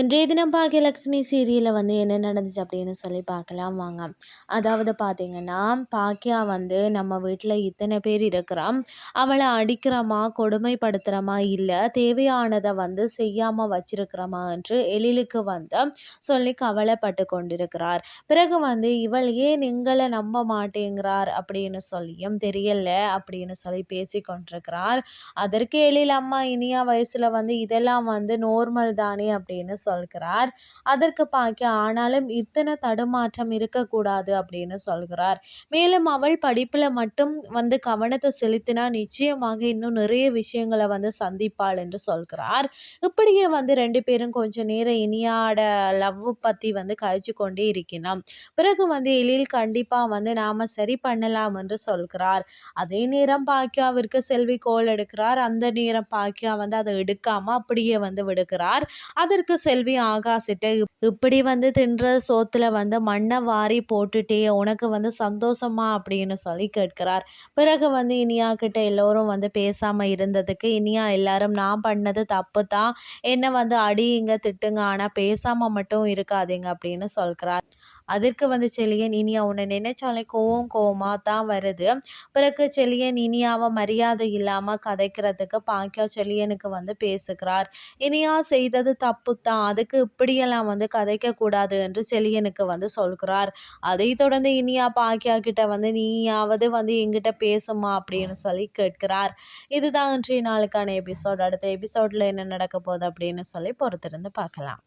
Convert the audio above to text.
இன்றைய தினம் பாக்கியலக்ஷ்மி சீரியலில் வந்து என்ன நடந்துச்சு அப்படின்னு சொல்லி பார்க்கலாம் வாங்க. அதாவது பார்த்தீங்கன்னா பாக்கியா வந்து நம்ம வீட்டில் இத்தனை பேர் இருக்கிறான் அவளை அடிக்கிறோமா கொடுமைப்படுத்துகிறோமா இல்லை தேவையானதை வந்து செய்யாமல் வச்சிருக்கிறோமா என்று எழிலுக்கு வந்து சொல்லி கவலைப்பட்டு கொண்டிருக்கிறார். பிறகு வந்து இவள் ஏன் எங்களை நம்ப மாட்டேங்கிறார் அப்படின்னு சொல்லியும் தெரியல அப்படின்னு சொல்லி பேசி கொண்டிருக்கிறார். அதற்கு எழில் அம்மா இனியா வயசில் வந்து இதெல்லாம் வந்து நோர்மல் தானே அப்படின்னு சொல்கிறார். அதற்கு பாக்கி ஆனாலும் இத்தனை தடுமாற்றம் இருக்கக்கூடாது அப்படின்னு சொல்கிறார். மேலும் அவள் படிப்பில் மட்டும் வந்து கவனத்தை செலுத்தினா நிச்சயமாக இன்னும் நிறைய விஷயங்களை வந்து சந்திப்பாள் என்று சொல்கிறார். இப்படியே வந்து ரெண்டு பேரும் கொஞ்சம் நேரம் இனியாட லவ் பற்றி வந்து கழிச்சு கொண்டே இருக்கணும் பிறகு வந்து எழில் கண்டிப்பாக வந்து நாம் சரி பண்ணலாம் என்று சொல்கிறார். அதே நேரம் பாக்கியாவிற்கு செல்வி கோல் எடுக்கிறார். அந்த நேரம் பாக்கியா வந்து அதை எடுக்காம அப்படியே வந்து விடுகிறார். அதற்கு செல் செல்வி ஆகாசிட்ட இப்படி வந்து தின்ற சோத்துல வந்து மண்ணை வாரி போட்டுட்டே உனக்கு வந்து சந்தோஷமா அப்படின்னு சொல்லி கேட்கிறார். பிறகு வந்து இனியா கிட்ட எல்லோரும் வந்து பேசாம இருந்ததுக்கு இனியா எல்லாரும் நான் பண்ணது தப்பு தான் என்ன வந்து அடியுங்க திட்டுங்க ஆனா பேசாம மட்டும் இருக்காதீங்க அப்படின்னு சொல்கிறார். அதற்கு வந்து செலியன் இனியா உன்னை நினைச்சாலே கோவம் கோவமாக தான் வருது. பிறகு செலியன் இனியாவை மரியாதை இல்லாமல் கதைக்கிறதுக்கு பாக்கியா செலியனுக்கு வந்து பேசுகிறார். இனியா செய்தது தப்பு தான். அதுக்கு இப்படியெல்லாம் வந்து கதைக்கக்கூடாது என்று செலியனுக்கு வந்து சொல்கிறார். அதை தொடர்ந்து இனியா பாக்கியா கிட்ட வந்து நீயாவது வந்து எங்கிட்ட பேசுமா அப்படின்னு சொல்லி கேட்கிறார். இதுதான் இன்றைய நாளுக்கான எபிசோட். அடுத்த எபிசோட்ல என்ன நடக்க போகுது அப்படின்னு சொல்லி பொறுத்திருந்து பார்க்கலாம்.